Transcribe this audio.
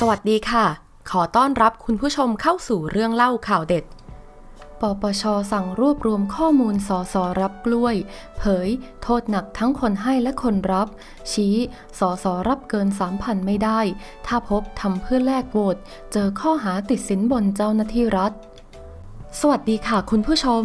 สวัสดีค่ะ ขอต้อนรับคุณผู้ชมเข้าสู่เรื่องเล่าข่าวเด็ด ปปช สั่งรวบรวมข้อมูลสอสอรับกล้วย เผย โทษหนักทั้งคนให้และคนรับ ชี้สอสอรับเกิน 3,000 ไม่ได้ ถ้าพบทำเพื่อแลกโหวตเจอข้อหาติดสินบนเจ้าหน้าที่รัฐ สวัสดีค่ะคุณผู้ชม